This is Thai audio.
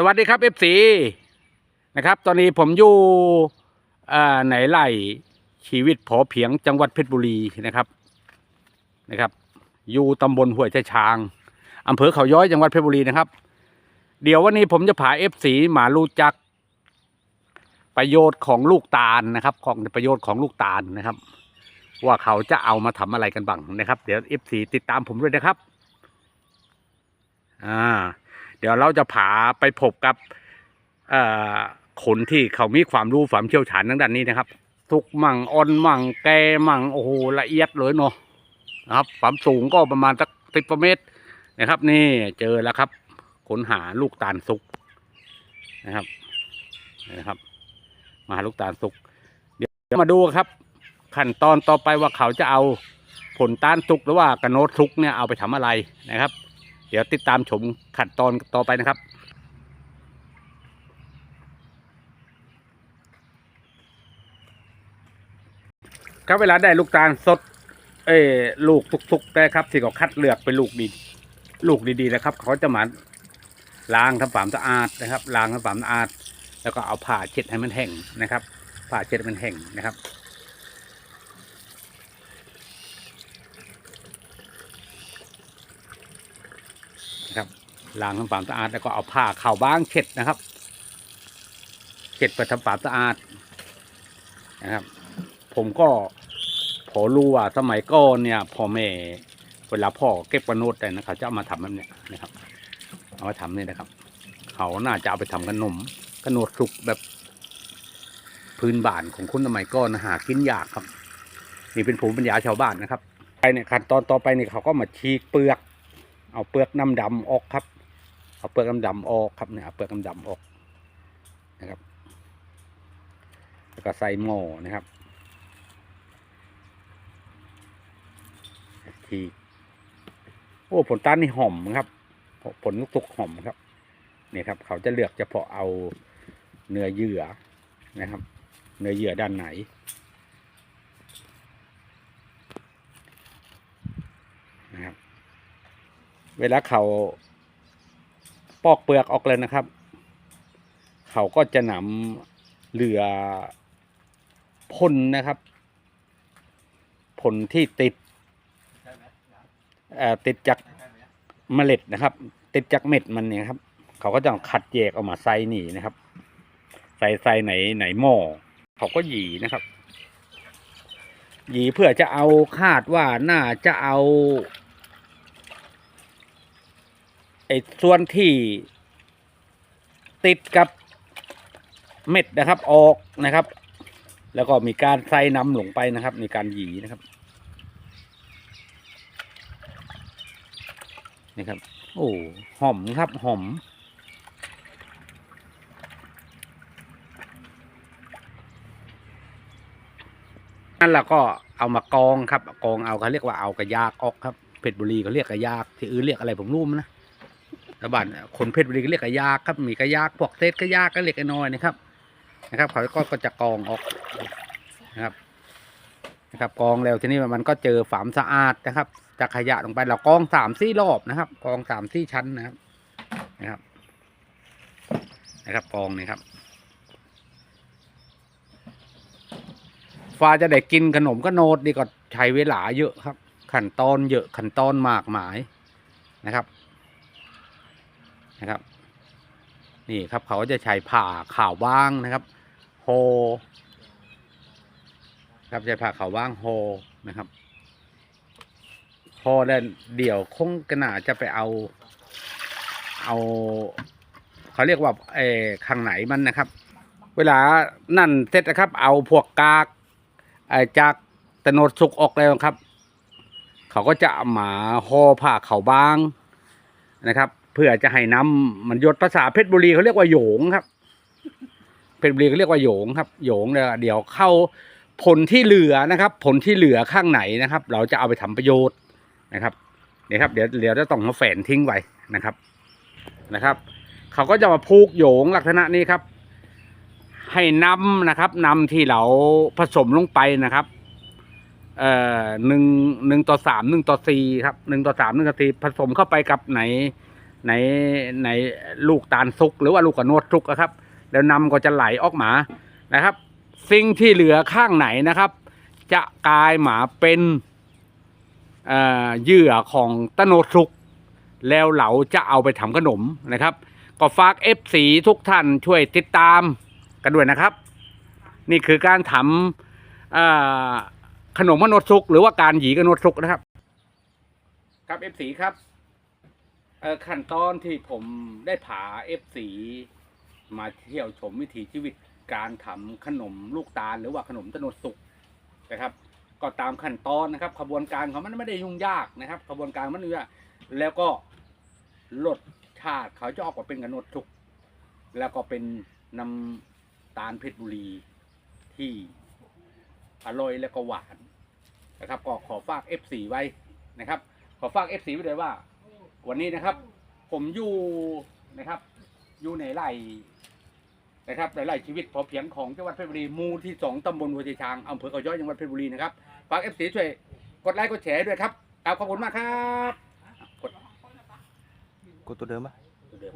สวัสดีครับเอฟซีนะครับ ตอนนี้ผมอยู่อ่าไหนไร่ชีวิตพอเพียงจังหวัดเพชรบุรีนะครับนะครับ อยู่ตำบลห้วยชะชางอำเภอเขาย้อยจังหวัดเพชรบุรีนะครับ เดี๋ยววันนี้ผมจะพาเอฟซีมารู้จักประโยชน์ของลูกตาลนะครับ ของประโยชน์ของลูกตาลนะครับ ว่าเขาจะเอามาทำอะไรกันบ้างนะครับ เดี๋ยวเอฟซีติดตามผมด้วยนะครับ อ่า เดี๋ยวเราจะพาไปพบกับคนที่เขามีความรู้ความเชี่ยวชาญทางด้านนี้นะครับ ทุกมั่งอ่อนมั่งแกมั่งโอ้โหละเอียดเลยเนาะนะครับความสูงก็ประมาณสักสิบเมตรนะครับ นี่เจอแล้วครับค้นหาลูกตาลสุกนะครับนะครับ มาหาลูกตาลสุกเดี๋ยวมาดูครับ ขั้นตอนต่อไปว่าเขาจะเอาผลตาลสุกหรือว่ากระโนดสุกเนี่ยเอาไปทำอะไรนะครับ เดี๋ยวติดตามชมขั้นตอนต่อไปนะครับครับเวลาได้ลูกตาลสด เอ้ลูกสุกๆได้ครับที่เขาคัดเลือกเป็นลูกดี ลูกดีๆนะครับ เขาจะมาล้างทำความสะอาดนะครับล้างทำความสะอาด แล้วก็เอาผ้าเช็ดให้มันแห้งนะครับ ผ้าเช็ดมันแห้งนะครับ นะครับ ล้างทำความสะอาดแล้วก็เอาผ้าเข่าวบ้างเช็ดนะครับเช็ดไปทำความสะอาดนะครับ ผมก็พอรู้ว่าสมัยก่อนเนี่ยพ่อแม่เวลาพ่อเก็บกระโนดแต่นะเขาจะเอามาทำแบบเนี้ยนะครับ เอามาทำนี่นะครับ เขาน่าจะเอาไปทำขนมกระนดสุกแบบพื้นบ้านของคนสมัยก่อนหากินยากครับ นี่เป็นภูมิปัญญาชาวบ้านนะครับไปเนี่ยขั้นตอนต่อไปนี่เขาก็มาฉีกเปลือก เอาเปลือกน้ำดำออกครับ เอาเปลือกน้ำดำออกครับเนี่ยเอาเปลือกน้ำดำออกนะครับ แล้วก็ใส่หม้อนะครับทีโอ้ผลต้าลนี่หอมครับ ผลลูกตุกหอมครับเนี่ยครับ เขาจะเลือกเฉพาะเอาเนื้อเยื่อนะครับ เนื้อเยื่อด้านไหนนะครับ เวลาเขา อกเปลือกออกเลยนะครับ เขาก็จะนำเหลือผลนนะครับผลที่ติดติดจากเมล็ดนะครับ ติดจากเม็ดมันเนี่ยครับ เขาก็จะขัดแยกออกมาใส่นี่นะครับ ใส่ใส่ไหนไหนหม้อเขาก็หยีนะครับ หยีเพื่อจะเอาคาดว่าน่าจะเอา ไอ้ส่วนที่ติดกับเม็ดนะครับออกนะครับ แล้วก็มีการใส่น้ำลงไปนะครับ มีการหยีนะครับนี่ครับ โอ้หอมครับหอมนั่นเราก็เอามากองครับกองเอาเขาเรียกว่าเอากระยากออกครับเพชรบุรีเขาเรียกกระยากที่อื่นเรียกอะไรผมรู้มั้ยนะ ชาวบ้านคนเพชรบุรีก็เรียกกระยากครับมีกระยากพวกเศษกระยากก็เรียกไอ้น้อยนะครับ นะครับเขาก็ก็จะกองออกนะครับ นะครับกองแล้วทีนี้มันก็เจอฝามสะอาดนะครับจากขยะลงไปเรากองสามสี่รอบนะครับ กองสามสี่ชั้นนะครับนะครับ นะครับกองนี่ครับฟ้าจะได้กินขนมก็โนดดีก็ใช้เวลาเยอะครับ ขั้นตอนเยอะขั้นตอนมากมายนะครับ นะครับ นี่ครับเขาจะใช้ผ่าข่าวว่างนะครับโฮครับใช้ผ่าข่าวว่างโฮนะครับโฮแล้วเดี๋ยวคงกระหนาจะไปเอา เอาเขาเรียกว่าเออข้างไหนมันนะครับ เวลานั่นเสร็จนะครับ เอาพวกกากไอจากตะโนดสุกออกแล้วครับ เขาก็จะเอามาห่อผ้าเขาวบางนะครับ พื่อจะให้น้ำมันหยดภาษาเพชรบุรีเขาเรียกว่าโหยงครับ เพชรบุรีเขาเรียกว่าโหยงครับโหยงเนี่ยเดี๋ยวเข้าผลที่เหลือนะครับ ผลที่เหลือข้างไหนนะครับ เราจะเอาไปทำประโยชน์นะครับเนี่ยครับ เดี๋ยวเดี๋ยวจะต้องมาแฝนทิ้งไว้นะครับนะครับเขาก็จะมาพูกโหยงลักษณะนี้ครับ ให้น้ำนะครับน้ำที่เราผสมลงไปนะครับเอ่อหนึ่งหนึ่งต่อสามหนึ่งต่อสี่ครับหนึ่งต่อสามหนึ่งต่อสี่ผสมเข้าไปกับไหน ในในลูกตาลซุก หรือว่าลูกกระโนดซุกอะครับ แล้วนำก็จะไหลออกมานะครับ สิ่งที่เหลือข้างไหนนะครับ จะกลายหมาเป็นเอ่อเหยื่อของตะโนดซุก แล้วเราจะเอาไปทำขนมนะครับ ก็ฝาก F สีทุกท่านช่วยติดตามกันด้วยนะครับ นี่คือการทำเอ่อขนมมะนดซุก หรือว่าการหยีกระนดซุกนะครับ ครับ F สีครับ ขั้นตอนที่ผมได้ผา F สีมาเที่ยวชมวิถีชีวิตการทำขนมลูกตาลหรือว่าขนมตะโนดสุกนะครับ ก็ตามขั้นตอนนะครับขบวนการของมันไม่ได้ยุ่งยากนะครับขบวนการมันไม่ยุ่ยากแล้วก็รสชาติเขาจะออกมาเป็นกระนดสุกแล้วก็เป็นน้ำตาลเพชรบุรีที่อร่อยและก็หวานนะครับก็ขอฝาก F4 ไว้นะครับ ขอฝาก F4 ไว้เลยว่า วันนี้นะครับ ผมอยู่นะครับ อยู่ในไร่นะครับในไร่ชีวิตพอเพียงของจังหวัดเพชรบุรีหมู่ที่สองตำบลหัวใจช้างอำเภอเขาย้อยจังหวัดเพชรบุรีนะครับฝาก F4 ช่วยกดไลค์กดแชร์ด้วยครับเอาขอบคุณมากครับกดกดตัวเดิมปะตัวเดิม